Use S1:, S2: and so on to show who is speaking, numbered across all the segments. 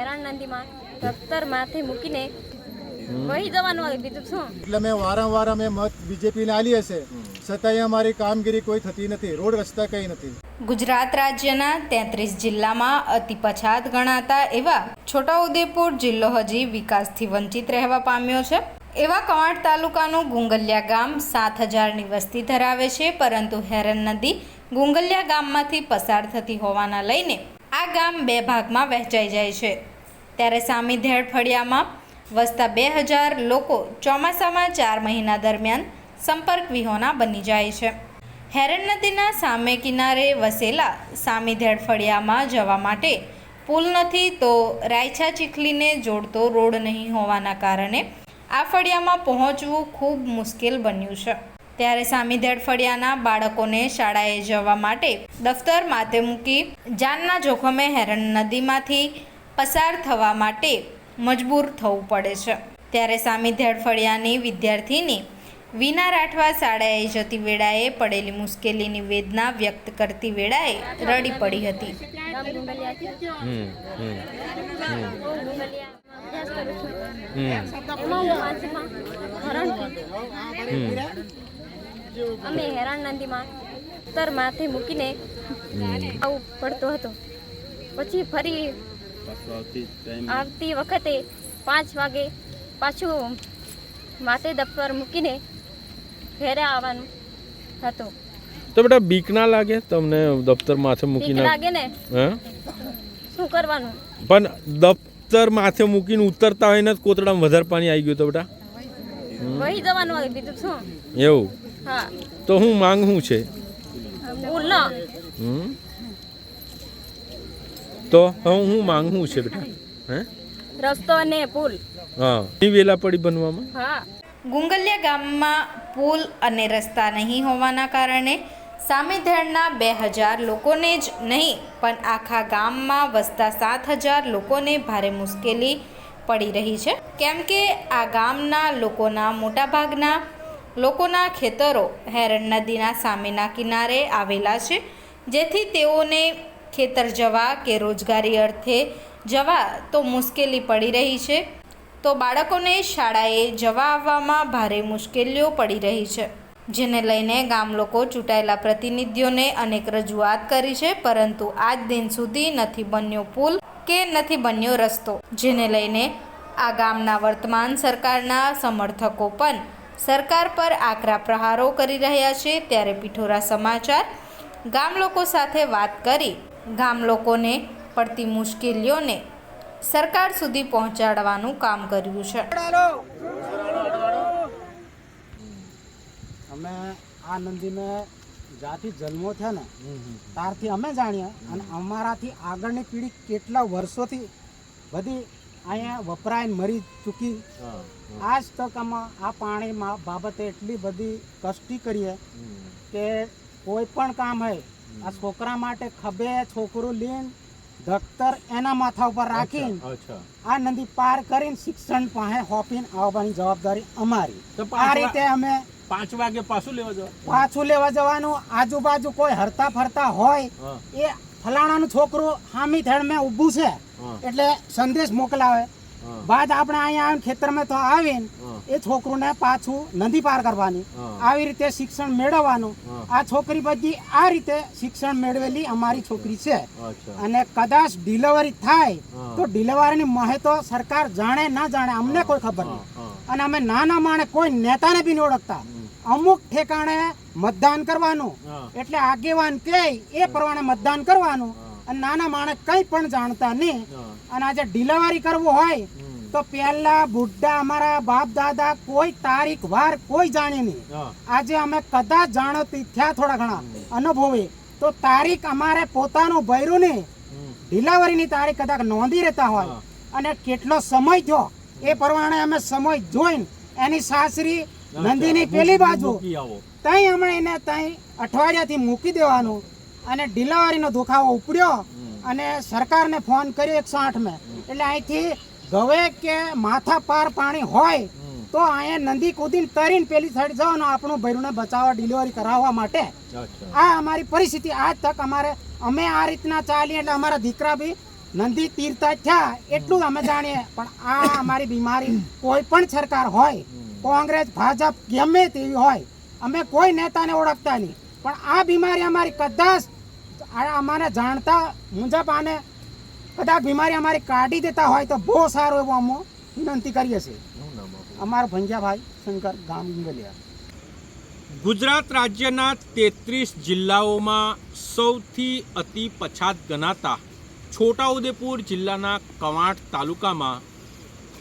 S1: હેરાન નંદીમાં દફતર માથે મૂકીને વહી જવાનું હોય. બીજું શું?
S2: એટલે મેં વારંવાર અમે મત બીજેપીને આલી હશે. છતાંય અમારી કામગીરી કોઈ થતી નથી. રોડ રસ્તા કંઈ નથી.
S3: ગુજરાત રાજ્યના તેત્રીસ જિલ્લામાં અતિ પછાત ગણાતા એવા છોટાઉદેપુર જિલ્લો હજી વિકાસથી વંચિત રહેવા પામ્યો છે. એવા કવાંટ તાલુકાનું ગુંગલિયા ગામ સાત હજારની વસ્તી ધરાવે છે પરંતુ હેરન નદી ગુંગલિયા ગામમાંથી પસાર થતી હોવાના લઈને આ ગામ બે ભાગમાં વહેંચાઈ જાય છે. ત્યારે સામીધેડ ફળિયામાં વસતા બે હજાર લોકો ચોમાસામાં ચાર મહિના દરમિયાન સંપર્ક વિહોણા બની જાય છે. હેરન નદીના સામે કિનારે વસેલા સામીધેડ ફળિયામાં જવા માટે પુલ નથી તો રાયછા ચીખલીને જોડતો રોડ નહીં હોવાના કારણે આ ફળિયામાં પહોંચવું ખૂબ મુશ્કેલ બન્યું છે. ત્યારે સામીધેડ ફળિયાના બાળકોને શાળાએ જવા માટે દફતર માથે મૂકી જાનના જોખમે હેરણ નદીમાંથી પસાર થવા માટે મજબૂર થવું પડે છે. ત્યારે સામી ફળિયાની વિદ્યાર્થીની વિના રાઠવા શાળાએ જતી વેળાએ પડેલી મુશ્કેલીની વેદના વ્યક્ત કરતી વેળાએ રડી પડી હતી.
S1: અમે હેરાન નદીમાં તર માથે મૂકીને આવું પડતો હતો. પછી ફરી આવતી વખતે પાંચ વાગે પાછું માથે દફતર મૂકીને ઘરે આવવાનું હતું.
S4: તો બેટા બીક ના લાગે તમને દફતર માથે
S1: બીક
S4: મૂકીને?
S1: લાગે ને?
S4: હે?
S1: શું કરવાનું?
S4: પણ દફતર માથે મૂકીને ઉતરતા હોય ને જ કોતડામાં વધારે પાણી આવી ગયું તો બેટા?
S1: વહી જવાનું હોય બીજું શું?
S4: એવું?
S1: હા.
S4: તો હું માંગ હું છે
S1: પુલ
S4: હમ. તો હવે હું માંગવું છે બેટા? હે?
S1: રસ્તો અને પુલ.
S4: હા. ની વેલા પડી બનવામાં?
S1: હા.
S3: ગુંગલિયા ગામમાં પુલ અને રસ્તા નહીં હોવાના કારણે સામેધેડના બે હજાર લોકોને જ નહીં પણ આખા ગામમાં વસતા સાત હજાર લોકોને ભારે મુશ્કેલી પડી રહી છે. કેમ કે આ ગામના લોકોના મોટાભાગના લોકોના ખેતરો હેરણ નદીના સામેના કિનારે આવેલા છે જેથી તેઓને ખેતર જવા કે રોજગારી અર્થે જવા તો મુશ્કેલી પડી રહી છે. તો બાળકોને શાળાએ જવા આવવામાં ભારે મુશ્કેલીઓ પડી રહી છે. જેને લઈને ગામ લોકો ચૂંટાયેલા પ્રતિનિધિઓને અનેક રજૂઆત કરી છે, પરંતુ આજ દિન સુધી નથી બન્યો પુલ કે નથી બન્યો રસ્તો. જેને લઈને આ ગામના વર્તમાન સરકારના સમર્થકો પણ સરકાર પર આકરા પ્રહારો કરી રહ્યા છે. ત્યારે પિઠોરા સમાચાર ગામ લોકો સાથે વાત કરી ગામ લોકોને પડતી મુશ્કેલીઓને સરકાર સુધી પહોંચાડવાનું કામ કર્યું છે.
S5: અમે આ નંદીને જ્યાંથી જન્મો થયા ને ત્યારથી અમે જાણ્યા અને અમારાથી આગળની પેઢી કેટલા વર્ષોથી બધી અહીંયા વપરાઈને મરી ચૂકી. આજ તક આમાં આ પાણીમાં બાબતે એટલી બધી કષ્ટી કરીએ કે કોઈ પણ કામ હોય આ છોકરા માટે ખભે છોકરું લઈને દફતર એના માથા ઉપર રાખીને આ નદી પાર કરીને શિક્ષણ પાસે હોપીને આવવાની જવાબદારી અમારી. આ રીતે અમે
S6: પાંચ વાગે પાછું લેવા જવા?
S5: પાછું લેવા જવાનું આજુબાજુ કોઈ હરતા ફરતા હોય. એ ફલાણાનું છોકરું હામી થેડ મેં ઊભું છે. એટલે સંદેશ મોકલાવે. બાદ આપણે અહીંયા આવીને ખેતરમાં તો આવીને. એ છોકરુંને પાછું નદી પાર કરવાની. આવી રીતે શિક્ષણ મેળવવાનું. આ છોકરી બધી આ રીતે શિક્ષણ મેળવેલી અમારી છોકરી છે. અને કદાચ ડિલિવરી થાય. તો ડિલિવરીની મહત્વ સરકાર જાણે ના જાણે અમને કોઈ ખબર નહીં. અને અમે નાના માણે કોઈ નેતાને બી નહીં ઓળખતા. અમુક ઠેકાણે મતદાન કરવાનું. એટલે આગેવાન કે એ પ્રમાણે મતદાન કરવાનું. અને નાના માણસ કંઈ પણ જાણતા નહીં. અને આજે ડિલિવરી કરવું હોય તો પહેલા બુઢા અમારા બાપ દાદા કોઈ તારીખ વાર કોઈ જાણે નહીં. આજે અમે કદાચ જાણો થયા થોડા ઘણા અનુભવી. તો તારીખ અમારે પોતાનું ભર્યું ને. ડિલિવરીની તારીખ કદાચ નોંધી રહેતા હોય. અને કેટલો સમય થયો એ પ્રમાણે અમે સમય જોઈને એની સાસરી નંદીની પેલી બાજુ
S6: ત્યાં
S5: તઈ અમે એને તઈ અઠવાડિયાથી મૂકી દેવાનું અને ડિલિવરીનો દુખાવો ઉપડ્યો અને સરકારને ફોન કર્યો એકસો આઠ મેં. એટલે અહીંથી ગવે કે માથા પાર પાણી હોય તો અહીંયા નદી કૂદીને તરીને પેલી સાઈડ જવાનું આપણું ભૈરુને બચાવવા ડિલિવરી કરાવવા માટે. આ અમારી પરિસ્થિતિ આજ તક અમારે અમે આ રીતના ચાલીએ એટલે અમારા દીકરા બી નંદી તીરતા થયા એટલું અમે જાણીએ. પણ આ અમારી બીમારી કોઈ પણ સરકાર હોય કોંગ્રેસ ભાજપ ગમે તેવી હોય અમે કોઈ નેતાને ઓળખતા નહીં. પણ આ બીમારી અમારી કદાચ આ અમારે જાણતા મુજબ આને કદાચ બીમારી અમારી કાઢી દેતા હોય તો બહુ સારું એવું અમે વિનંતી કરીએ છીએ. અમારો ભંજાભાઈ શંકર ગામ ગુંગલિયા
S4: ગુજરાત રાજ્યના તેત્રીસ જિલ્લાઓમાં સૌથી અતિ પછાત ગણાતા છોટાઉદેપુર જિલ્લાના કવાંટ તાલુકામાં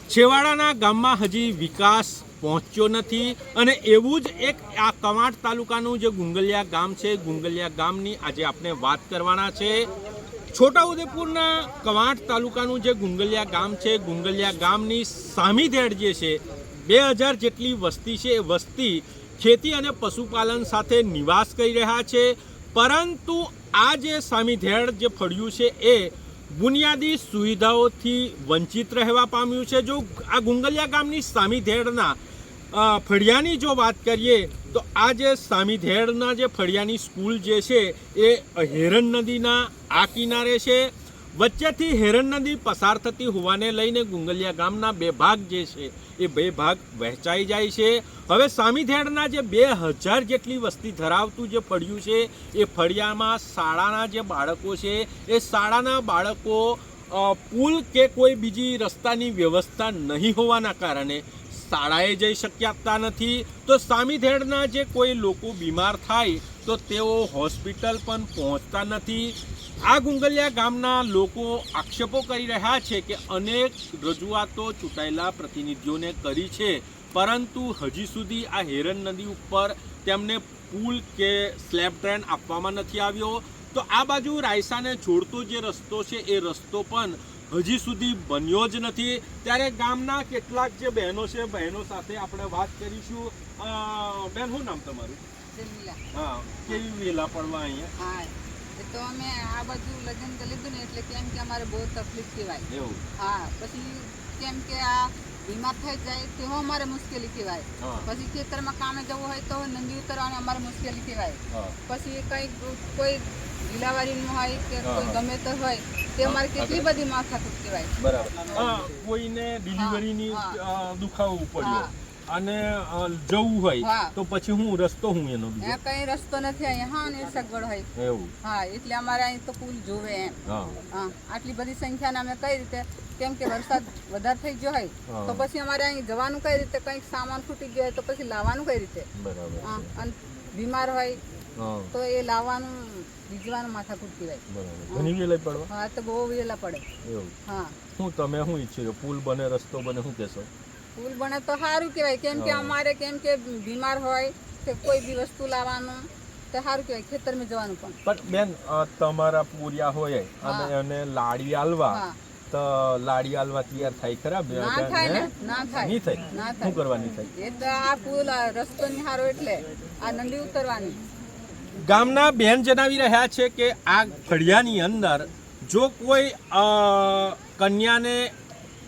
S4: છેવાડાના ગામમાં હજી વિકાસ પહોંચ્યો નથી અને એવું જ એક આ કવાંટ તાલુકાનું જે ગુંગલિયા ગામ છે ગુંગલિયા ગામની આજે આપણે વાત કરવાના છે. છોટાઉદેપુરના કવાંટ તાલુકાનું જે ગુંગલિયા ગામ છે, ગુંગલિયા ગામની સામીધેડ જે છે, બે હજાર જેટલી વસ્તી છે, એ વસ્તી ખેતી અને પશુપાલન સાથે નિવાસ કરી રહ્યા છે. પરંતુ આ જે સામીધેડ જે ફળ્યું છે, એ બુનિયાદી સુવિધાઓથી વંચિત રહેવા પામ્યું છે. જો આ ગુંગલિયા ગામની સામીધેડના ફળિયાની જો વાત કરીએ તો આ જે સામીધેડના જે ફળિયાની સ્કૂલ જે છે, એ હેરણ નદીના આ કિનારે છે. વચ્ચેથી હેરણ નદી પસાર થતી હોવાને લઈને ગુંગલિયા ગામના બે ભાગ જે છે, એ બે ભાગ વહેંચાઈ જાય છે. હવે સામીધેડના જે બે હજાર જેટલી વસ્તી ધરાવતું જે ફળિયું છે, એ ફળિયામાં શાળાના જે બાળકો છે, એ શાળાના બાળકો પુલ કે કોઈ બીજી રસ્તાની વ્યવસ્થા નહીં હોવાના કારણે શાળાએ જઈ શક્યાતા નથી. તો સામીધેડના જે કોઈ લોકો બીમાર થાય, તો તેઓ હોસ્પિટલ પણ પહોંચતા નથી. આ ગુંગલિયા ગામના લોકો આક્ષેપો કરી રહ્યા છે કે અનેક રજૂઆતો ચૂંટાયેલા પ્રતિનિધિઓને કરી છે. પરંતુ હજી સુધી આ હેરણ નદી ઉપર તેમને પુલ કે સ્લેબ ટ્રેન આપવામાં નથી આવ્યો. તો આ બાજુ રાયસાને જોડતો જે રસ્તો છે, એ રસ્તો પણ હજી સુધી બન્યો જ નથી. ત્યારે ગામના કેટલાક જે બહેનો છે બહેનો સાથે આપણે વાત કરીશું. બેન શું નામ તમારું? હા કેવી વેલા પડવા અહીંયા?
S7: હા તો અમે આ બાજુ લગ્ન કરી લીધું ને એટલે કેમ કે અમારે બહુ તકલીફ કહેવાય.
S4: એવું?
S7: હા પછી કેમ કે આ બીમાર થઈ જાય તેવો અમારે મુશ્કેલી કહેવાય. પછી ખેતરમાં કામે જવું હોય તો નંદી ઉતરવાની અમારે મુશ્કેલી કહેવાય. પછી કંઈક કોઈ ગીલાવારીનું હોય કે કોઈ ગમે તો હોય તે અમારે કેટલી બધી માથાકૂટ કહેવાય.
S4: બરાબર. કોઈને ડિલિવરીની દુખાવો પડ્યો અને જવું હોય તો પછી હું રસ્તો હું એનો બીજો?
S7: અહીંયા રસ્તો નથી અહીંયા હા ને સગવડ હોય.
S4: એવું.
S7: હા એટલે અમારે અહીં તો પુલ જોવે એમ.
S4: હા.
S7: આટલી બધી સંખ્યાને અમે કઈ રીતે કેમ કે વરસાદ વધારે થઈ ગયો હોય તો પછી અમારે અહીં જવાનું કઈ રીતે કંઈક સામાન ફૂટી ગયો હોય તો પછી લાવવાનું કઈ રીતે?
S4: બરાબર
S7: હા અને બીમાર હોય તો એ લાવવાનું ભીજવાનું માથાકૂટ કહેવાય.
S4: બરાબર. ઘણી વેલાય પડવા?
S7: હા તો બહુ વેલા પડે.
S4: એવું?
S7: હા.
S4: શું તમે શું ઈચ્છી છો? પુલ બને રસ્તો બને શું કહેશો?
S7: પુલ બને તો સારું કહેવાય. કેમ કે અમારે કેમ કે બીમાર હોય કે કોઈ બી વસ્તુ લાવવાનું તો સારું કહેવાય. ખેતરમાં જવાનું પણ.
S4: પણ બેન તમારા પૂર્યા હોય અને એને લાડી આલવા તો લાડી આલવા તૈયાર થાય ખરા બે
S7: ના થાય
S4: ને?
S7: થાય.
S4: નહીં થાય?
S7: ના
S4: શું
S7: થાય.
S4: કરવાની થાય?
S7: એ તો આ પુલ રસ્તો નિહારો એટલે આ નંદી ઉતરવાની.
S4: ગામના બહેન જણાવી રહ્યા છે કે આ ફળિયાની અંદર જો કોઈ કન્યાને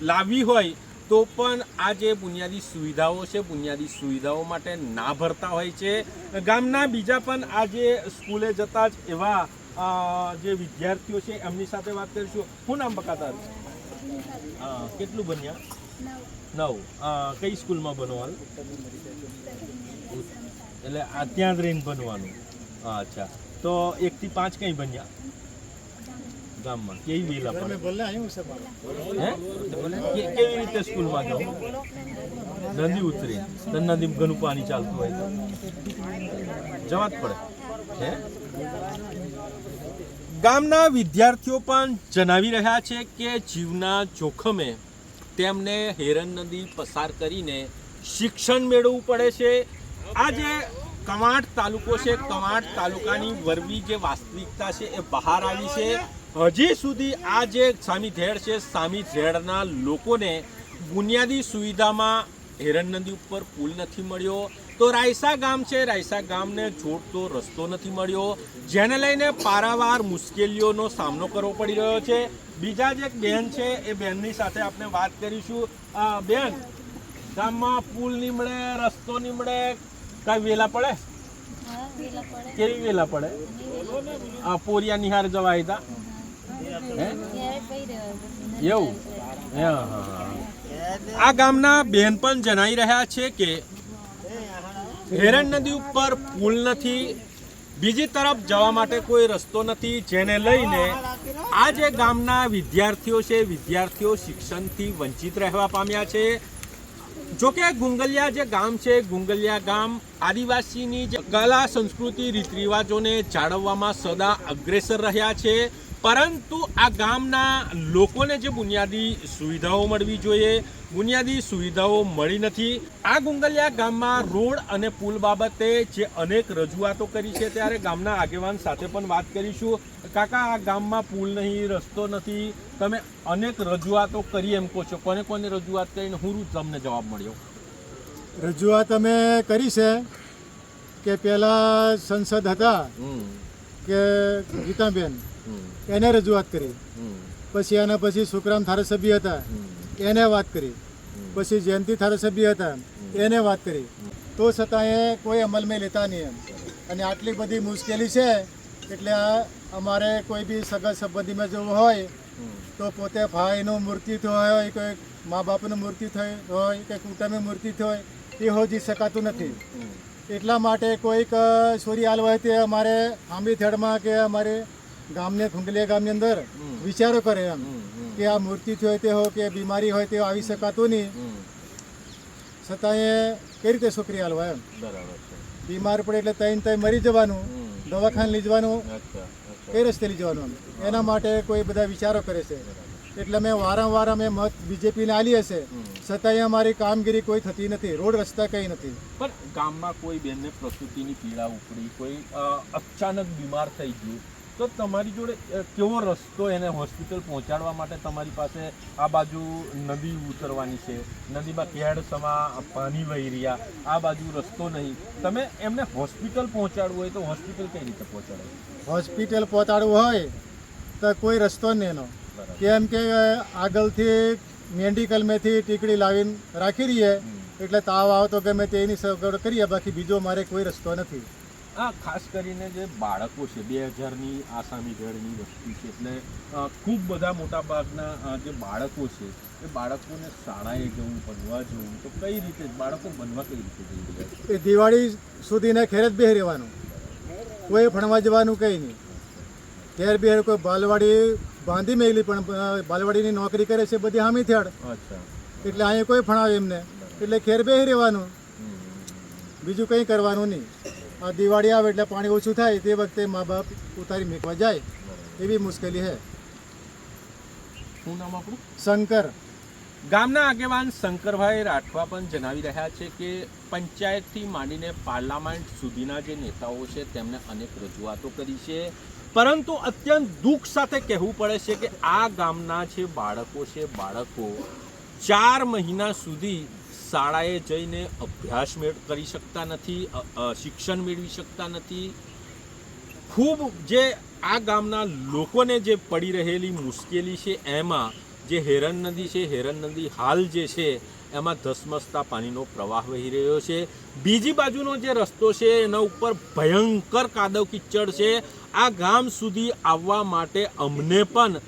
S4: લાવવી હોય તો પણ આ જે બુનિયાદી સુવિધાઓ છે બુનિયાદી સુવિધાઓ માટે ના ભરતા હોય છે. ગામના બીજા પણ આ જે સ્કૂલે જતા જ એવા જે વિદ્યાર્થીઓ છે એમની સાથે વાત કરીશું. શું નામ બકાતા કેટલું બન્યા? નવ. કઈ સ્કૂલમાં બનવાનું? એટલે આ ત્યાં જ રહીને બનવાનું. અચ્છા. તો એકથી પાંચ કઈ બન્યા? ગામમાં. કેવી વેલા પડે કેવી રીતે સ્કૂલમાં જાઓ? નદી ઉતરી. તો નદીમાં ઘણું પાણી ચાલતું હોય તો. જવા જ પડે. હે? ગામના વિદ્યાર્થીઓ પણ જણાવી રહ્યા છે કે જીવના જોખમે તેમને હેરન નદી પસાર કરીને શિક્ષણ મેળવવું પડે છે. આ જે કવાંટ તાલુકો છે. કવાંટ તાલુકાની વરવી જે વાસ્તવિકતા છે એ બહાર આવી છે. હજી સુધી આ જે સામી ધેડ છે, સામી ધેડના લોકોને બુનિયાદી સુવિધામાં હેરણ નદી ઉપર પુલ નથી મળ્યો. તો રાયસા ગામ છે. રાયસા ગામને જોડતો રસ્તો નથી મળ્યો. જેને લઈને પારાવાર મુશ્કેલીઓનો સામનો કરવો પડી રહ્યો છે. બીજા જે બહેન છે, એ બેનની સાથે આપણે વાત કરીશું. બેન, ગામમાં પુલ નહીં રસ્તો નહીં મળે કાંઈ વેલા પડે? કેવી વેલા પડે? આ પોરિયા નિહાર જવાય હતા એવું. આ ગામના બહેનપણ જણાઈ રહ્યા છે કે હેરણ નદી ઉપર પુલ નથી. બીજી તરફ જવા માટે કોઈ રસ્તો નથી જેને લઈને આ જે ગામના વિદ્યાર્થીઓ છે વિદ્યાર્થીઓ શિક્ષણથી વંચિત રહેવા પામ્યા છે. જો કે ગુંગલિયા જે ગામ છે, ગુંગલિયા ગામ આદિવાસીની જે કલા, સંસ્કૃતિ રીત રિવાજોને જાળવવામાં સદા અગ્રેસર રહ્યા છે. પરંતુ આ ગામના લોકોને જે બુનિયાદી સુવિધાઓ મળવી જોઈએ બુનિયાદી સુવિધાઓ મળી નથી આ ગુંગલિયા ગામમાં રોડ અને પુલ બાબતે જે અનેક રજૂઆતો કરી છે ત્યારે ગામના આગેવાન સાથે પણ વાત કરીશું. કાકા આ ગામમાં પુલ નહીં રસ્તો નથી તમે અનેક રજૂઆતો કરી એમ કહો છો. કોને કોને રજૂઆત કરીને હું તમને જવાબ મળ્યો?
S2: રજૂઆત અમે કરી છે કે પહેલાં સંસદ હતા કે ગીતાબેન. એને રજૂઆત કરી. પછી એના પછી સુખરામ ધારાસભ્ય હતા. એને વાત કરી. પછી જયંતિ ધારાસભ્ય હતા. એને વાત કરી. તો છતાં એ કોઈ અમલમાં લેતા નહીં એમ. અને આટલી બધી મુશ્કેલી છે એટલે આ અમારે કોઈ બી સગા સંબંધીમાં જવું હોય તો પોતે ભાઈનું મૂર્તિ થયું હોય કોઈ મા બાપનું મૂર્તિ થઈ હોય કે કુટુંબનું મૂર્તિ થાય હોય એ હોજી શકાતું નથી. એટલા માટે કોઈક સોરી હોય તે અમારે આંબી થેડમાં કે અમારે ગામને ખુંગલિયા ગામની અંદર વિચારો કરે એમ. કે આ મૂર્તિ હોય તે હો કે બીમારી હોય તે આવી શકાતું નહીં. છતાં એ કઈ રીતે છોકરી હાલવા એમ? બીમાર પડે એટલે તૈન તઈ મરી જવાનું દવાખાને લઈ જવાનું કઈ રસ્તે લઈ જવાનું એના માટે કોઈ બધા વિચારો કરે છે. એટલે મેં વારંવાર અમે મત બીજેપીને આલી હશે. છતાંય અમારી કામગીરી કોઈ થતી નથી. રોડ રસ્તા કંઈ નથી.
S4: પણ ગામમાં કોઈ બેનને પ્રસૂતિની પીડા ઉપડી કોઈ અચાનક બીમાર થઈ ગયું તો તમારી જોડે કેવો રસ્તો એને હોસ્પિટલ પહોંચાડવા માટે તમારી પાસે આ બાજુ નદી ઉતરવાની છે નદીમાં કેડસમાં પાણી વહી રહ્યા આ બાજુ રસ્તો નહીં. તમે એમને હોસ્પિટલ પહોંચાડવું હોય તો હોસ્પિટલ કઈ રીતે પહોંચાડો?
S2: હોસ્પિટલ પહોંચાડવું હોય તો કોઈ રસ્તો નહીં એનો. કેમ કે આગળથી મેડિકલમાંથી ટીકડી લાવીને રાખી રહીએ એટલે તાવ આવે તો ગમે તેની સગવડ કરીએ બાકી બીજો મારે કોઈ રસ્તો નથી.
S4: આ ખાસ કરીને જે બાળકો છે બે હજારની આસામી ઘરની વસ્તી છે એટલે ખૂબ બધા મોટા ભાગના જે બાળકો છે એ બાળકોને શાળાએ જવું ભણવા જવું તો કઈ રીતે બાળકો ભણવા કઈ રીતે જઈ રહ્યા છે?
S2: એ દિવાળી સુધીને ખેર જ બેહી રહેવાનું. કોઈ ભણવા જવાનું કંઈ નહીં. ઘેર બેર કોઈ બાલવાડી બાંધી મેલી પણ બાલવાડીની નોકરી કરે છે બધી હામી થેડ
S4: અચ્છા.
S2: એટલે અહીંયા કોઈ ભણાવે એમને. એટલે ખેર બેહી રહેવાનું. બીજું કંઈ કરવાનું નહીં. આ દિવાળી આવે એટલે પાણી ઓછું થાય તે વખતે મા બાપ ઉતારી મેકવા જાય. એવી મુશ્કેલી છે
S4: શું નામ આપણું?
S2: શંકર.
S4: ગામના આગેવાન શંકરભાઈ રાઠવા પણ જણાવી રહ્યા છે કે પંચાયતથી માંડીને પાર્લામેન્ટ સુધીના જે નેતાઓ છે તેમને અનેક રજૂઆતો કરી છે. પરંતુ અત્યંત દુઃખ સાથે કહેવું પડે છે કે આ ગામના જે બાળકો છે બાળકો ચાર મહિના સુધી શાળાએ જઈને અભ્યાસ મેળ, કરી શકતા નથી શિક્ષણ મેળવી શકતા નથી. ખૂબ જે આ ગામના લોકોને જે પડી રહેલી મુશ્કેલી છે, એમાં જે હેરન નદી છે, હેરન નદી હાલ જે છે, એમાં ધસમસતા પાણીનો પ્રવાહ વહી રહ્યો છે. બીજી બાજુનો જે રસ્તો છે, એના ઉપર ભયંકર કાદવ કિચડ છે. આ ગામ સુધી આવવા માટે અમને પણ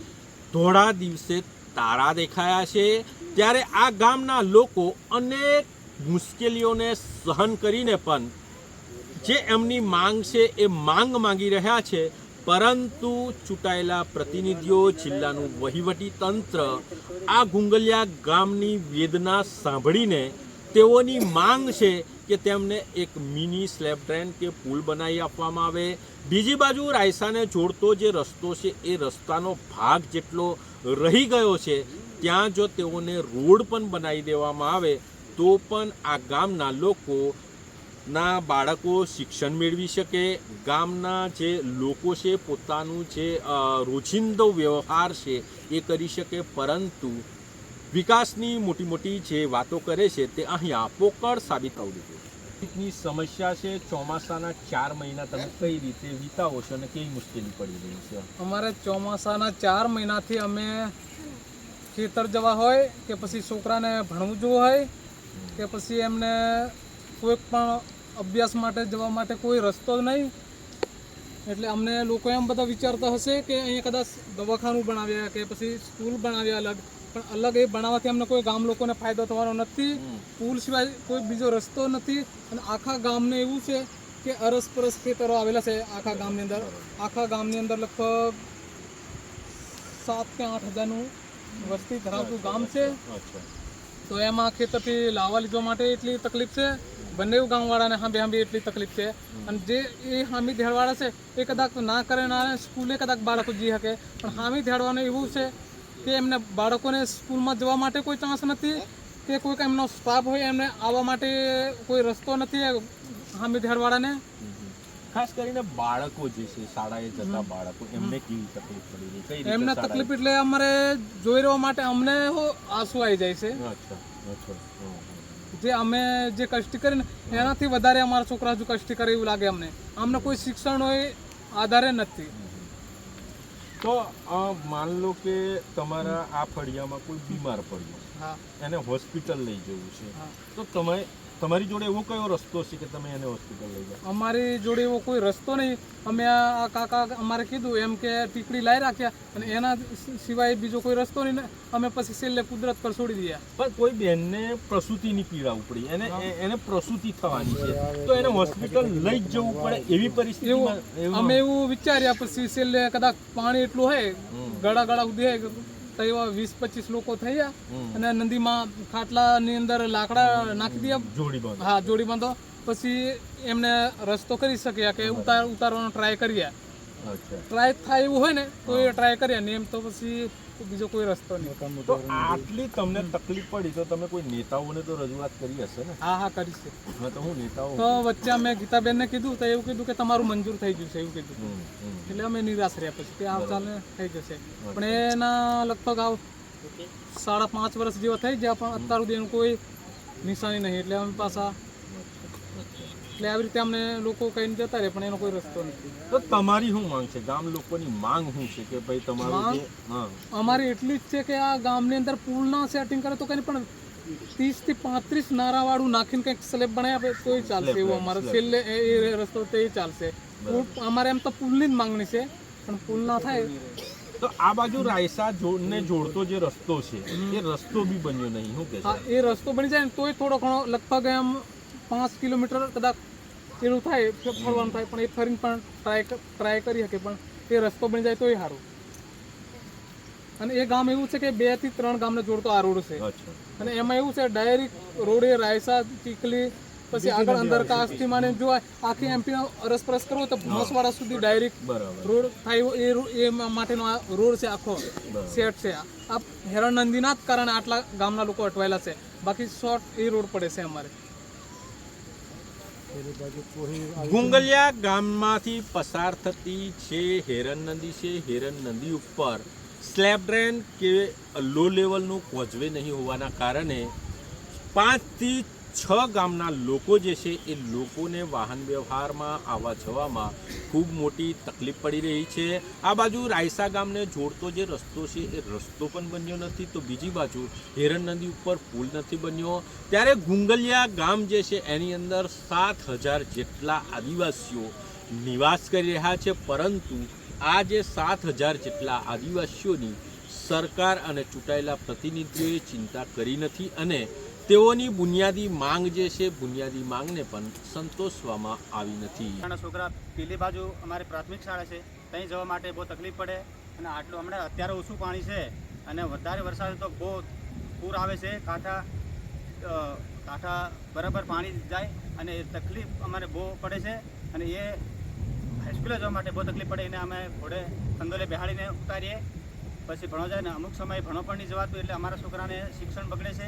S4: ધોળા દિવસે તારા દેખાયા છે. ત્યારે આ ગામના લોકો અનેક મુશ્કેલીઓને સહન કરીને પણ જે એમની માંગ છે એ માંગ માંગી રહ્યા છે, પરંતુ ચૂંટાયેલા પ્રતિનિધિઓ, જિલ્લાનું વહીવટી તંત્ર આ ગુંગલિયા ગામની વેદના સાંભળીને તેઓની માંગ છે કે તેમને એક મિની સ્લેબ ટ્રેન કે પુલ બનાવી આપવામાં આવે. બીજી બાજુ રાયસાને જોડતો જે રસ્તો છે એ રસ્તાનો ભાગ જેટલો રહી ગયો છે ત્યાં જો તેઓને રોડ પણ બનાવી દેવામાં આવે, તો પણ આ ગામના લોકો ના બાળકો શિક્ષણ મેળવી શકે. ગામના જે લોકો છે, પોતાનું જે રોજિંદો વ્યવહાર છે, એ કરી શકે. પરંતુ વિકાસની મોટી મોટી જે વાતો કરે છે, તે અહીંયા પોકળ સાબિત થવું ની સમસ્યા છે, ચોમાસાના ચાર મહિના તમે કઈ રીતે વિતાવો છો અને કેવી મુશ્કેલી પડી રહી છે?
S8: અમારે ચોમાસાના ચાર મહિનાથી અમે ખેતર જવા હોય કે પછી છોકરાને ભણવું જવું હોય કે પછી એમને કોઈ પણ અભ્યાસ માટે જવા માટે કોઈ રસ્તો નહીં. એટલે અમને લોકો એમ બધા વિચારતા હશે કે અહીંયા કદાચ દવાખાનું બનાવ્યા કે પછી સ્કૂલ બનાવ્યા અલગ. પણ અલગ એ બનાવવાથી અમને કોઈ ગામ લોકોને ફાયદો થવાનો નથી. પુલ સિવાય કોઈ બીજો રસ્તો નથી. અને આખા ગામને એવું છે કે અરસપરસ ખેતરો આવેલા છે આખા ગામની અંદર. આખા ગામની અંદર લગભગ સાત કે આઠ હજારનું વસ્તી ધરાવતું ગામ છે. તો એમાં ખેતરથી લાવવા લીધવા માટે એટલી તકલીફ છે. બંને ગામવાળાને હાંબે હાંબે એટલી તકલીફ છે. અને જે એ હામી ધેડવાળા છે એ કદાચ ના કરે ના સ્કૂલે કદાચ બાળકો જઈ શકે. પણ હામી ધેડવાનું એવું છે કે એમને બાળકોને સ્કૂલમાં જવા માટે કોઈ ચાન્સ નથી કે કોઈક એમનો સ્ટાફ હોય એમને આવવા માટે કોઈ રસ્તો નથી હામી ધેડવાળાને
S4: ખાસ કરીને બાળકો જે છે શાળાએ જતા બાળકો એમને કેવી તકલીફ પડી રહી કઈ
S8: એમને તકલીફ એટલે અમારે જોઈ રહેવા માટે અમને આંસુ આવી જાય છે.
S4: અચ્છા અચ્છા.
S8: જે અમે જે કષ્ટી કરીને એનાથી વધારે અમારા છોકરા હજુ કષ્ટી કરે એવું લાગે અમને. અમને કોઈ શિક્ષણ હોય આધારે નથી.
S4: તો માન લો કે તમારા આ ફળિયામાં કોઈ બીમાર પડ્યો એને હોસ્પિટલ લઈ જવું છે. તો તમે તમારી જોડે એવો કયો રસ્તો છે કે તમે એને હોસ્પિટલ લઈ જાઓ?
S8: અમારી જોડે એવો કોઈ રસ્તો નહીં. અમે આ કાકા અમારે કીધું એમ કે ટીકડી લાવી રાખ્યા અને એના સિવાય બીજો કોઈ રસ્તો નહીં ને અમે પછી છેલ્લે કુદરત પર છોડી દીધા.
S4: પણ કોઈ બહેનને પ્રસૂતિની પીડા ઉપડી. એને એને પ્રસૂતિ થવાની છે. તો એને હોસ્પિટલ લઈ જ જવું પડે એવી
S8: પરિસ્થિતિ અમે એવું વિચાર્યા પછી છેલ્લે કદાચ પાણી એટલું હોય ગળા ગળા હોય તો એવા વીસ પચીસ લોકો થઈ ગયા અને નદીમાં ખાટલાની અંદર લાકડા નાખી દીધા.
S4: જોડી બાંધો.
S8: હા જોડી બાંધો. પછી એમને રસ્તો કરી શક્યા કે ઉતાર ઉતારવાનો ટ્રાય કરીએ ટ્રાય થાય એવું હોય ને તો એ ટ્રાય કરીએ ને એમ તો પછી બીજો કોઈ રસ્તો નહીં.
S4: તો આટલી તમને તકલીફ પડી તો તમે કોઈ નેતાઓને તો રજૂઆત કરી હશે ને?
S8: હા હા કરી છે.
S4: હા તો હું નેતાઓ
S8: તો વચ્ચે અમે ગીતાબેનને કીધું તો એવું કીધું કે તમારું મંજૂર થઈ ગયું છે એવું કીધું. એટલે અમે નિરાશ રહ્યા પછી કે આ ચાલે થઈ જશે. પણ એના લગભગ આવ સાડા પાંચ વર્ષ જેવા થઈ ગયા પણ અત્યાર સુધી એનું કોઈ નિશાની નહીં. એટલે અમે પાછા એટલે આવી રીતે અમને લોકો કહીને જતા રહે પણ એનો કોઈ રસ્તો નથી.
S4: તો તમારી શું માંગ છે? ગામ લોકોની માંગ શું છે કે ભાઈ તમારું?
S8: અમારી એટલી જ છે કે આ ગામની અંદર પુલના સેટિંગ કરે તો કંઈ પણ ત્રીસથી પાંત્રીસ નારાવાળું નાખીને કંઈક સ્લેબ બનાવી આપે તોય ચાલશે એવું અમારે. છેલ્લે એ રસ્તો તે ચાલશે. અમારે એમ તો પુલની જ માંગણી છે પણ પુલ ના થાય.
S4: તો આ બાજુ રાયસા જોડને જોડતો જે રસ્તો છે એ રસ્તો બી બન્યો નહીં શું કે
S8: હા એ રસ્તો બની જાય ને તોય થોડો ઘણો લગભગ એમ પાંચ કિલોમીટર કદાચ પેલું થાય ફરવાનું થાય પણ એ ફરીને પણ ટ્રાય ટ્રાય કરી શકે પણ એ રસ્તો બની જાય તોય સારું. અને એ ગામ એવું છે કે બેથી ત્રણ ગામને જોડતો આ રોડ છે. અને એમાં એવું છે ડાયરેક્ટ રોડે રાયસા ચીકલી પછી આગળ અંદર કાસ્ટથી માને જો આખી એમપી અરસપરસ કરવો તો ભોંસવાડા સુધી ડાયરેક્ટ રોડ થાય એ એ માટેનો આ રોડ છે આખો સેટ છે. આ હેરણ નંદીના જ કારણે આટલા ગામના લોકો અટવાયેલા છે. બાકી શોર્ટ એ રોડ પડે છે અમારે.
S4: ગુંગલિયા ગામમાંથી પસાર થતી છે હેરન નદી છે, હેરન નદી ઉપર સ્લેબ ડ્રેન કે લો લેવલનું કોઝવે નહીં હોવાના કારણે પાંચથી છ ગામના લોકો જે છે એ લોકોને વાહન વ્યવહારમાં આવવા જવામાં ખૂબ મોટી તકલીફ પડી રહી છે. આ બાજુ રાયસા ગામને જોડતો જે રસ્તો છે એ રસ્તો પણ બન્યો નથી તો બીજી બાજુ હેરણ નદી ઉપર પુલ નથી બન્યો. ત્યારે ગુંગલિયા ગામ જે છે એની અંદર સાત હજાર જેટલા આદિવાસીઓ નિવાસ કરી રહ્યા છે. પરંતુ આ જે સાત હજાર જેટલા આદિવાસીઓની સરકાર અને ચૂંટાયેલા પ્રતિનિધિઓએ ચિંતા કરી નથી અને તેઓની બુનિયાદી માંગ જે છે, બુનિયાદી માંગને પણ સંતોષવામાં આવી નથી.
S9: છોકરા પેલી બાજુ અમારી પ્રાથમિક શાળા છે ત્યાં જવા માટે બહુ તકલીફ પડે અને આટલું હમણાં અત્યારે ઓછું પાણી છે અને વધારે વરસાદ તો બહુ પૂર આવે છે, કાંઠા કાંઠા બરાબર પાણી જાય અને એ તકલીફ અમારે બહુ પડે છે અને એ હાઈસ્કૂલે જવા માટે બહુ તકલીફ પડે એને અમે ઘોડે કંદોલે બેહાડીને ઉતારીએ. પછી ભણવા જાય ને અમુક સમયે ભણો પણ નહીં જવાતું એટલે અમારા છોકરાને શિક્ષણ બગડે છે.